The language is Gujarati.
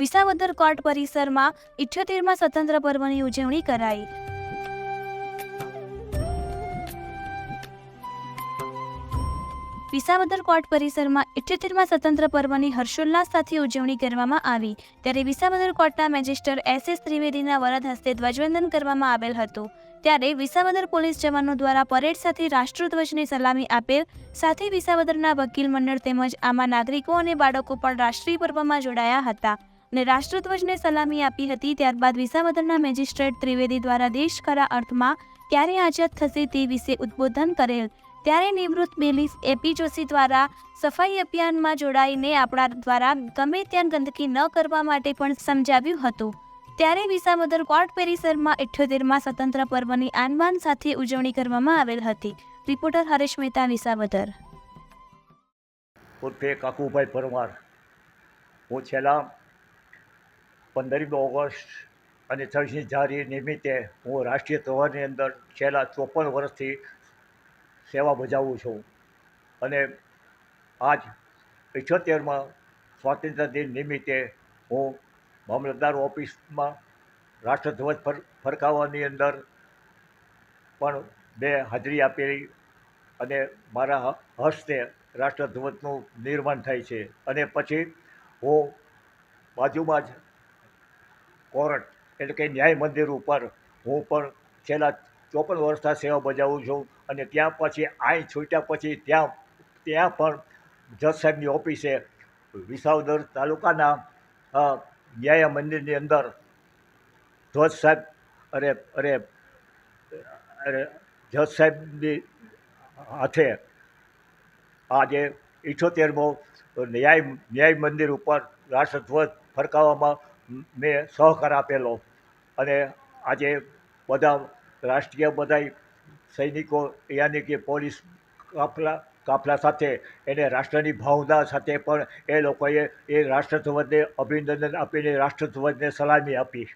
વિસાવદર કોર્ટ પરિસરમાં ઇઠ્યોતેરમાં સ્વતંત્ર પર્વની ઉજવણી કરાઈ. વિસાવદર કોર્ટ પરિસરમાં ઇઠ્યોતેરમાં સ્વતંત્ર પર્વની હર્ષોલ્લાસ સાથે ઉજવણી કરવામાં આવી. ત્યારે વિસાવદર કોર્ટના મેજિસ્ટર એસ એસ ત્રિવેદીના વરદ હસ્તે ધ્વજવંદન કરવામાં આવેલ હતું. ત્યારે વિસાવદર પોલીસ જવાનો દ્વારા પરેડ સાથે રાષ્ટ્રધ્વજને સલામી આપેલ, સાથે વિસાવદરના વકીલ મંડળ તેમજ આમાં નાગરિકો અને બાળકો પણ રાષ્ટ્રીય પર્વમાં જોડાયા હતા. અને રાષ્ટ્રધ્વજને સલામી આપી હતી, ત્યારબાદ વિસાવદરના મેજિસ્ટ્રેટ ત્રિવેદી દ્વારા દેશ ખરા અર્થમાં ક્યારે આઝાદ થશે તે વિશે ઉદ્બોધન કરેલ. ત્યારે નિવૃત્ત બેલીસ એપી જોશી દ્વારા સફાઈ અભિયાનમાં જોડાઈને આપણા દ્વારા ગમે ત્યાં ગંદકી ન કરવા માટે પણ સમજાવ્યું હતું. ત્યારે વિસાવદર કોર્ટ પરિસરમાં ઇઠ્યોતેરમાં સ્વતંત્ર પર્વની આનબાન સાથે ઉજવણી કરવામાં આવેલ હતી. રિપોર્ટર હરેશ મહેતા, વિસાવદર. ઉર્ફે કાકુભાઈ પરમાર. હું છેલ્લા પંદરમી ઓગસ્ટ અને છવ્વીસમી જાન્યુઆરી નિમિત્તે હું રાષ્ટ્રીય તહેવારની અંદર છેલ્લા ચોપન વર્ષથી સેવા બજાવું છું. અને આજ ઇઠ્યોતેરમાં સ્વાતંત્ર્ય દિન નિમિત્તે હું મામલતદાર ઓફિસમાં રાષ્ટ્રધ્વજ ફર, ફરકાવવાની અંદર પણ બે હાજરી આપેલી અને મારા હસ્તે રાષ્ટ્રધ્વજનું નિર્માણ થાય છે. અને પછી હું બાજુમાં જ કોર્ટ, એટલે કે ન્યાય મંદિર ઉપર હું પણ છેલ્લા ચોપન વર્ષના સેવા બજાવું છું અને ત્યાં પછી આઈ છૂટ્યા પછી ત્યાં ત્યાં પણ જજ સાહેબની ઓફિસે વિસાવદર તાલુકાના ન્યાય મંદિરની અંદર ધ્વજ સાહેબ, અરે અરે અરે, જજ સાહેબની હાથે આજે ઇઠોતેરમો ન્યાય ન્યાય મંદિર ઉપર રાષ્ટ્રધ્વજ ફરકાવવામાં મેં સહકાર આપેલો અને આજે બધા રાષ્ટ્રીય બધા સૈનિકો, યાની કે પોલીસ કાફલા કાફલા સાથે એને રાષ્ટ્રની ભાવના સાથે પણ એ લોકોએ એ રાષ્ટ્રધ્વજને અભિનંદન આપીને રાષ્ટ્રધ્વજને સલામી આપી.